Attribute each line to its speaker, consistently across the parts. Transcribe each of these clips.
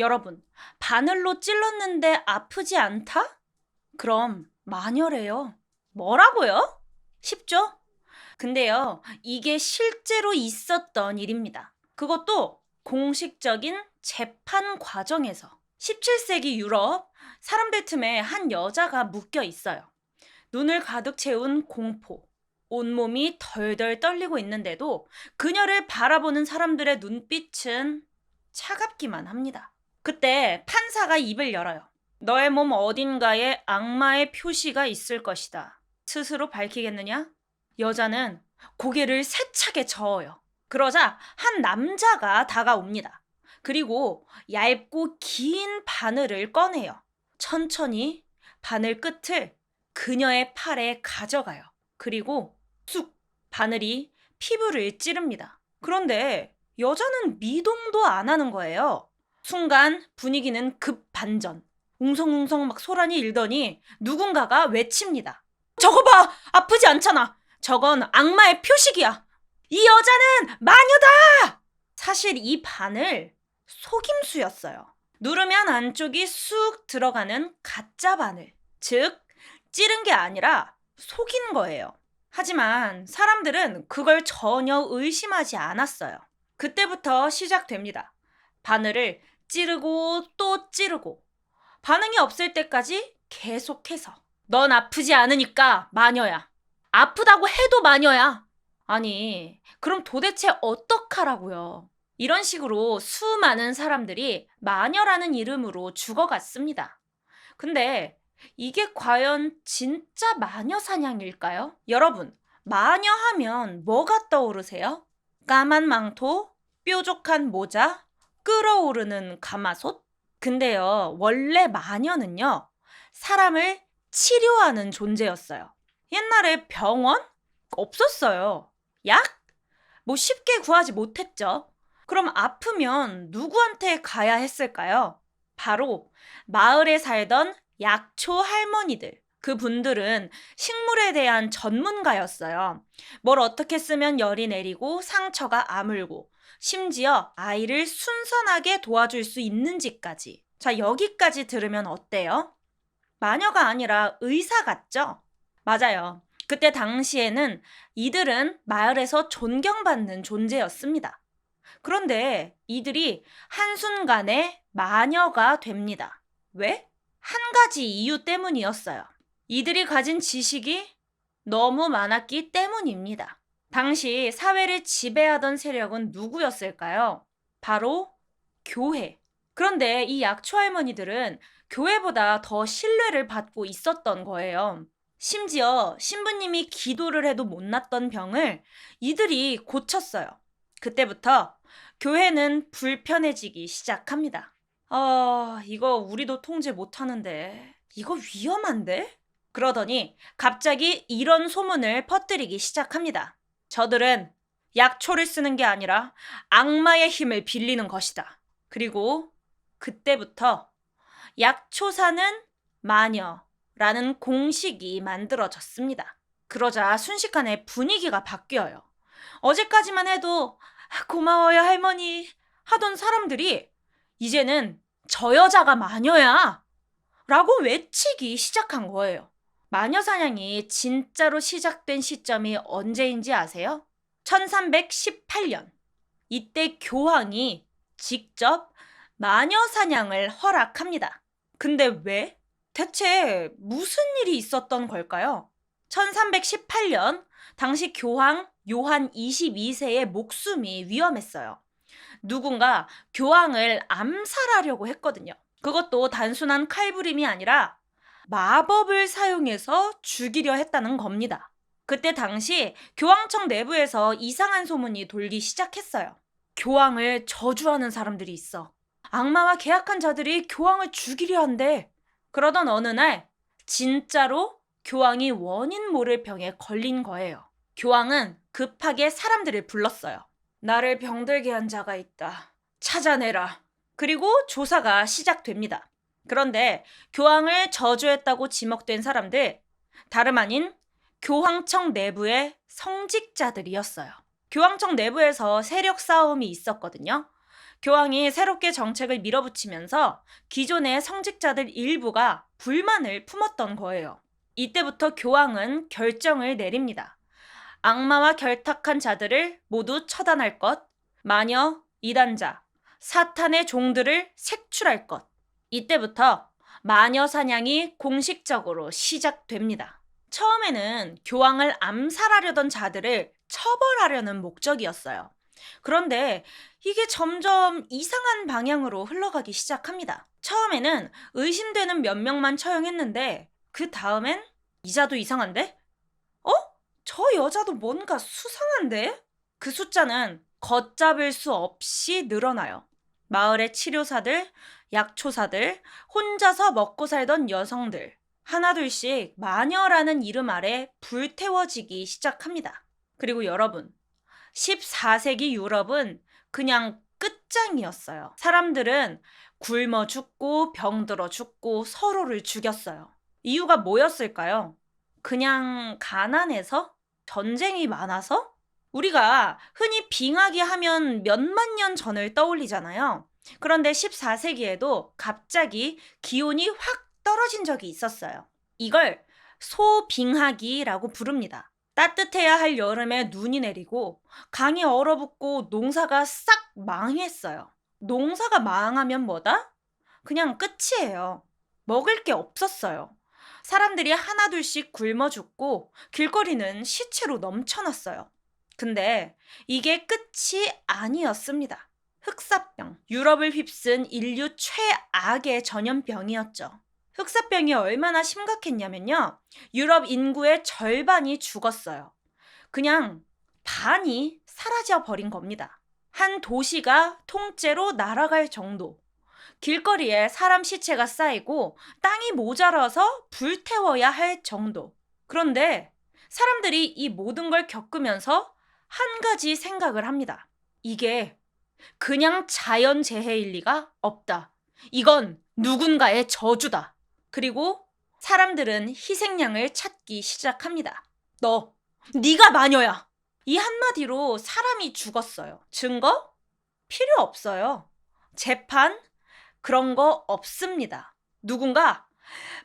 Speaker 1: 여러분, 바늘로 찔렀는데 아프지 않다? 그럼 마녀래요. 뭐라고요? 쉽죠? 근데요, 이게 실제로 있었던 일입니다. 그것도 공식적인 재판 과정에서 17세기 유럽 사람들 틈에 한 여자가 묶여 있어요. 눈을 가득 채운 공포, 온몸이 덜덜 떨리고 있는데도 그녀를 바라보는 사람들의 눈빛은 차갑기만 합니다. 그때 판사가 입을 열어요. 너의 몸 어딘가에 악마의 표시가 있을 것이다. 스스로 밝히겠느냐? 여자는 고개를 세차게 저어요. 그러자 한 남자가 다가옵니다. 그리고 얇고 긴 바늘을 꺼내요. 천천히 바늘 끝을 그녀의 팔에 가져가요. 그리고 쑥 바늘이 피부를 찌릅니다. 그런데 여자는 미동도 안 하는 거예요. 순간 분위기는 급 반전. 웅성웅성 막 소란이 일더니 누군가가 외칩니다. 저거 봐! 아프지 않잖아! 저건 악마의 표식이야! 이 여자는 마녀다! 사실 이 바늘 속임수였어요. 누르면 안쪽이 쑥 들어가는 가짜 바늘. 즉, 찌른 게 아니라 속인 거예요. 하지만 사람들은 그걸 전혀 의심하지 않았어요. 그때부터 시작됩니다. 바늘을 찌르고 또 찌르고 반응이 없을 때까지 계속해서 넌 아프지 않으니까 마녀야. 아프다고 해도 마녀야. 아니, 그럼 도대체 어떡하라고요? 이런 식으로 수많은 사람들이 마녀라는 이름으로 죽어갔습니다. 근데 이게 과연 진짜 마녀 사냥일까요? 여러분, 마녀 하면 뭐가 떠오르세요? 까만 망토, 뾰족한 모자, 끓어오르는 가마솥? 근데요, 원래 마녀는요, 사람을 치료하는 존재였어요. 옛날에 병원? 없었어요. 약? 뭐 쉽게 구하지 못했죠. 그럼 아프면 누구한테 가야 했을까요? 바로 마을에 살던 약초 할머니들. 그 분들은 식물에 대한 전문가였어요. 뭘 어떻게 쓰면 열이 내리고 상처가 아물고 심지어 아이를 순선하게 도와줄 수 있는지까지. 자, 여기까지 들으면 어때요? 마녀가 아니라 의사 같죠? 맞아요. 그때 당시에는 이들은 마을에서 존경받는 존재였습니다. 그런데 이들이 한순간에 마녀가 됩니다. 왜? 한 가지 이유 때문이었어요. 이들이 가진 지식이 너무 많았기 때문입니다. 당시 사회를 지배하던 세력은 누구였을까요? 바로 교회. 그런데 이 약초 할머니들은 교회보다 더 신뢰를 받고 있었던 거예요. 심지어 신부님이 기도를 해도 못 났던 병을 이들이 고쳤어요. 그때부터 교회는 불편해지기 시작합니다. 아, 이거 우리도 통제 못 하는데. 이거 위험한데? 그러더니 갑자기 이런 소문을 퍼뜨리기 시작합니다. 저들은 약초를 쓰는 게 아니라 악마의 힘을 빌리는 것이다. 그리고 그때부터 약초사는 마녀라는 공식이 만들어졌습니다. 그러자 순식간에 분위기가 바뀌어요. 어제까지만 해도 고마워요 할머니 하던 사람들이 이제는 저 여자가 마녀야 라고 외치기 시작한 거예요. 마녀 사냥이 진짜로 시작된 시점이 언제인지 아세요? 1318년. 이때 교황이 직접 마녀 사냥을 허락합니다. 근데 왜? 대체 무슨 일이 있었던 걸까요? 1318년 당시 교황 요한 22세의 목숨이 위험했어요. 누군가 교황을 암살하려고 했거든요. 그것도 단순한 칼부림이 아니라 마법을 사용해서 죽이려 했다는 겁니다. 그때 당시 교황청 내부에서 이상한 소문이 돌기 시작했어요. 교황을 저주하는 사람들이 있어. 악마와 계약한 자들이 교황을 죽이려 한대. 그러던 어느 날 진짜로 교황이 원인 모를 병에 걸린 거예요. 교황은 급하게 사람들을 불렀어요. 나를 병들게 한 자가 있다. 찾아내라. 그리고 조사가 시작됩니다. 그런데 교황을 저주했다고 지목된 사람들, 다름 아닌 교황청 내부의 성직자들이었어요. 교황청 내부에서 세력 싸움이 있었거든요. 교황이 새롭게 정책을 밀어붙이면서 기존의 성직자들 일부가 불만을 품었던 거예요. 이때부터 교황은 결정을 내립니다. 악마와 결탁한 자들을 모두 처단할 것, 마녀, 이단자, 사탄의 종들을 색출할 것. 이때부터 마녀 사냥이 공식적으로 시작됩니다. 처음에는 교황을 암살하려던 자들을 처벌하려는 목적이었어요. 그런데 이게 점점 이상한 방향으로 흘러가기 시작합니다. 처음에는 의심되는 몇 명만 처형했는데 그 다음엔 이자도 이상한데? 어? 저 여자도 뭔가 수상한데? 그 숫자는 걷잡을 수 없이 늘어나요. 마을의 치료사들, 약초사들, 혼자서 먹고 살던 여성들, 하나둘씩 마녀라는 이름 아래 불태워지기 시작합니다. 그리고 여러분, 14세기 유럽은 그냥 끝장이었어요. 사람들은 굶어 죽고 병들어 죽고 서로를 죽였어요. 이유가 뭐였을까요? 그냥 가난해서? 전쟁이 많아서? 우리가 흔히 빙하기 하면 몇만 년 전을 떠올리잖아요. 그런데 14세기에도 갑자기 기온이 확 떨어진 적이 있었어요. 이걸 소빙하기라고 부릅니다. 따뜻해야 할 여름에 눈이 내리고 강이 얼어붙고 농사가 싹 망했어요. 농사가 망하면 뭐다? 그냥 끝이에요. 먹을 게 없었어요. 사람들이 하나둘씩 굶어 죽고 길거리는 시체로 넘쳐났어요. 근데 이게 끝이 아니었습니다. 흑사병, 유럽을 휩쓴 인류 최악의 전염병이었죠. 흑사병이 얼마나 심각했냐면요. 유럽 인구의 절반이 죽었어요. 그냥 반이 사라져 버린 겁니다. 한 도시가 통째로 날아갈 정도. 길거리에 사람 시체가 쌓이고 땅이 모자라서 불태워야 할 정도. 그런데 사람들이 이 모든 걸 겪으면서 한 가지 생각을 합니다. 이게 그냥 자연 재해일 리가 없다. 이건 누군가의 저주다. 그리고 사람들은 희생양을 찾기 시작합니다. 너, 네가 마녀야. 이 한마디로 사람이 죽었어요. 증거? 필요 없어요. 재판? 그런 거 없습니다. 누군가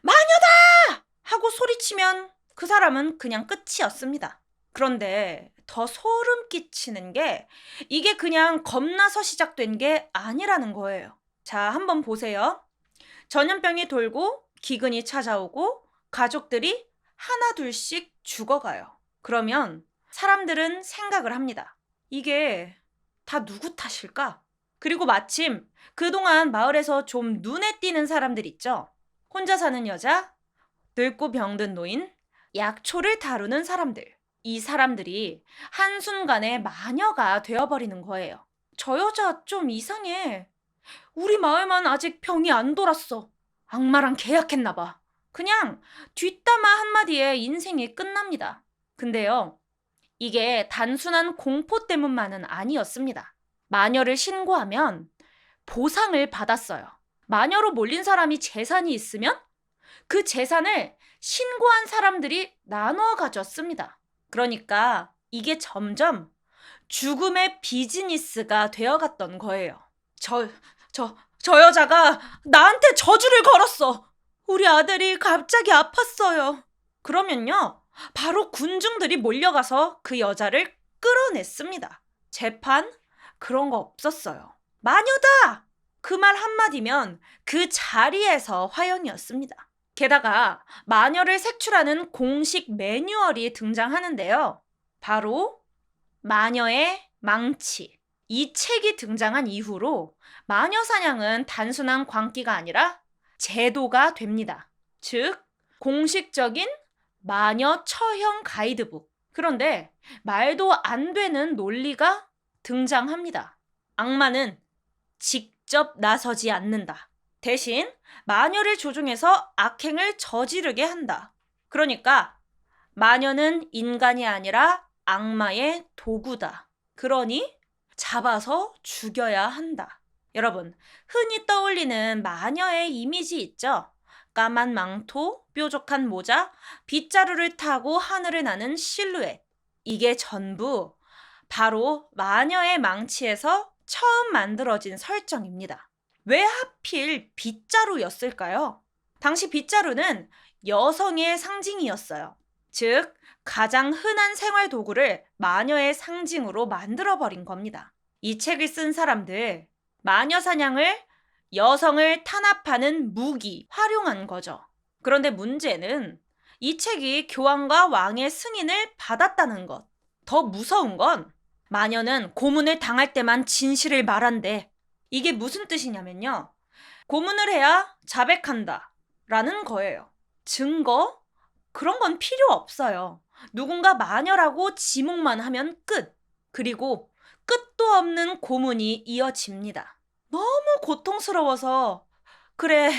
Speaker 1: 마녀다! 하고 소리치면 그 사람은 그냥 끝이었습니다. 그런데 더 소름 끼치는 게 이게 그냥 겁나서 시작된 게 아니라는 거예요. 자, 한번 보세요. 전염병이 돌고 기근이 찾아오고 가족들이 하나둘씩 죽어가요. 그러면 사람들은 생각을 합니다. 이게 다 누구 탓일까? 그리고 마침 그동안 마을에서 좀 눈에 띄는 사람들 있죠? 혼자 사는 여자, 늙고 병든 노인, 약초를 다루는 사람들. 이 사람들이 한순간에 마녀가 되어버리는 거예요. 저 여자 좀 이상해. 우리 마을만 아직 병이 안 돌았어. 악마랑 계약했나 봐. 그냥 뒷담화 한마디에 인생이 끝납니다. 근데요, 이게 단순한 공포 때문만은 아니었습니다. 마녀를 신고하면 보상을 받았어요. 마녀로 몰린 사람이 재산이 있으면 그 재산을 신고한 사람들이 나누어 가졌습니다. 그러니까 이게 점점 죽음의 비즈니스가 되어갔던 거예요. 저, 저, 저 여자가 나한테 저주를 걸었어. 우리 아들이 갑자기 아팠어요. 그러면요, 바로 군중들이 몰려가서 그 여자를 끌어냈습니다. 재판? 그런 거 없었어요. 마녀다! 그 말 한마디면 그 자리에서 화형이었습니다. 게다가 마녀를 색출하는 공식 매뉴얼이 등장하는데요. 바로 마녀의 망치. 이 책이 등장한 이후로 마녀 사냥은 단순한 광기가 아니라 제도가 됩니다. 즉, 공식적인 마녀 처형 가이드북. 그런데 말도 안 되는 논리가 등장합니다. 악마는 직접 나서지 않는다. 대신 마녀를 조종해서 악행을 저지르게 한다. 그러니까 마녀는 인간이 아니라 악마의 도구다. 그러니 잡아서 죽여야 한다. 여러분, 흔히 떠올리는 마녀의 이미지 있죠? 까만 망토, 뾰족한 모자, 빗자루를 타고 하늘을 나는 실루엣. 이게 전부 바로 마녀의 망치에서 처음 만들어진 설정입니다. 왜 하필 빗자루였을까요? 당시 빗자루는 여성의 상징이었어요. 즉, 가장 흔한 생활 도구를 마녀의 상징으로 만들어버린 겁니다. 이 책을 쓴 사람들, 마녀 사냥을 여성을 탄압하는 무기, 활용한 거죠. 그런데 문제는 이 책이 교황과 왕의 승인을 받았다는 것. 더 무서운 건 마녀는 고문을 당할 때만 진실을 말한대. 이게 무슨 뜻이냐면요. 고문을 해야 자백한다. 라는 거예요. 증거? 그런 건 필요 없어요. 누군가 마녀라고 지목만 하면 끝. 그리고 끝도 없는 고문이 이어집니다. 너무 고통스러워서, 그래,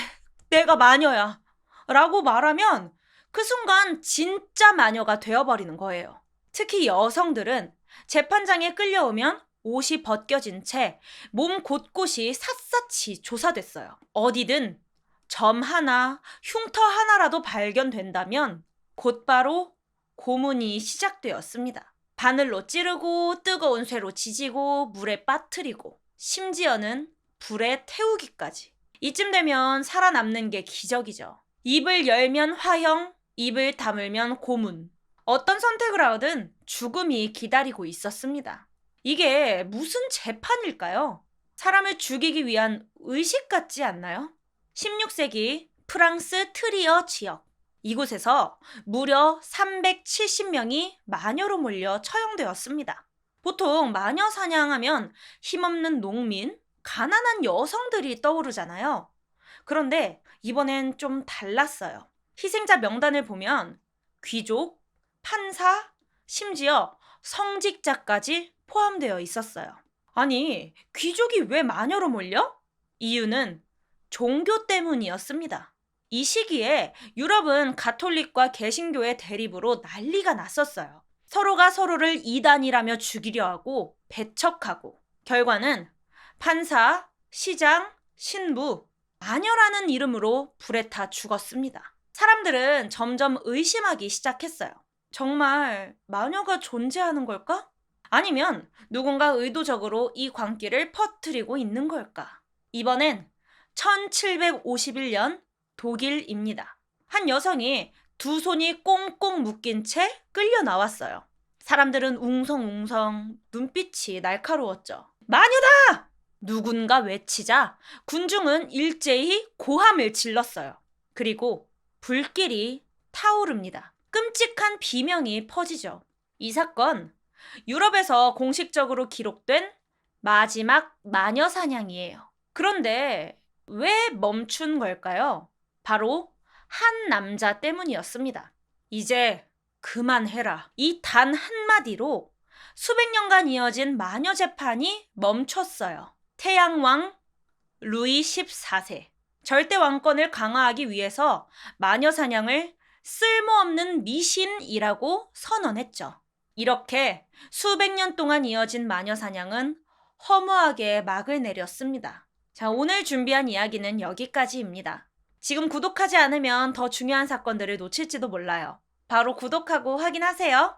Speaker 1: 내가 마녀야. 라고 말하면 그 순간 진짜 마녀가 되어버리는 거예요. 특히 여성들은 재판장에 끌려오면 옷이 벗겨진 채 몸 곳곳이 샅샅이 조사됐어요. 어디든 점 하나, 흉터 하나라도 발견된다면 곧바로 고문이 시작되었습니다. 바늘로 찌르고 뜨거운 쇠로 지지고 물에 빠뜨리고 심지어는 불에 태우기까지. 이쯤 되면 살아남는 게 기적이죠. 입을 열면 화형, 입을 다물면 고문. 어떤 선택을 하든 죽음이 기다리고 있었습니다. 이게 무슨 재판일까요? 사람을 죽이기 위한 의식 같지 않나요? 16세기 프랑스 트리어 지역. 이곳에서 무려 370명이 마녀로 몰려 처형되었습니다. 보통 마녀 사냥하면 힘없는 농민, 가난한 여성들이 떠오르잖아요. 그런데 이번엔 좀 달랐어요. 희생자 명단을 보면 귀족, 판사, 심지어 성직자까지 포함되어 있었어요. 아니, 귀족이 왜 마녀로 몰려? 이유는 종교 때문이었습니다. 이 시기에 유럽은 가톨릭과 개신교의 대립으로 난리가 났었어요. 서로가 서로를 이단이라며 죽이려 하고 배척하고 결과는 판사, 시장, 신부, 마녀라는 이름으로 불에 타 죽었습니다. 사람들은 점점 의심하기 시작했어요. 정말 마녀가 존재하는 걸까? 아니면 누군가 의도적으로 이 광기를 퍼뜨리고 있는 걸까? 이번엔 1751년 독일입니다. 한 여성이 두 손이 꽁꽁 묶인 채 끌려 나왔어요. 사람들은 웅성웅성 눈빛이 날카로웠죠. 마녀다! 누군가 외치자 군중은 일제히 고함을 질렀어요. 그리고 불길이 타오릅니다. 끔찍한 비명이 퍼지죠. 이 사건 유럽에서 공식적으로 기록된 마지막 마녀 사냥이에요. 그런데 왜 멈춘 걸까요? 바로 한 남자 때문이었습니다. 이제 그만해라. 이 단 한마디로 수백 년간 이어진 마녀 재판이 멈췄어요. 태양왕 루이 14세. 절대 왕권을 강화하기 위해서 마녀 사냥을 쓸모없는 미신이라고 선언했죠. 이렇게 수백 년 동안 이어진 마녀 사냥은 허무하게 막을 내렸습니다. 자, 오늘 준비한 이야기는 여기까지입니다. 지금 구독하지 않으면 더 중요한 사건들을 놓칠지도 몰라요. 바로 구독하고 확인하세요.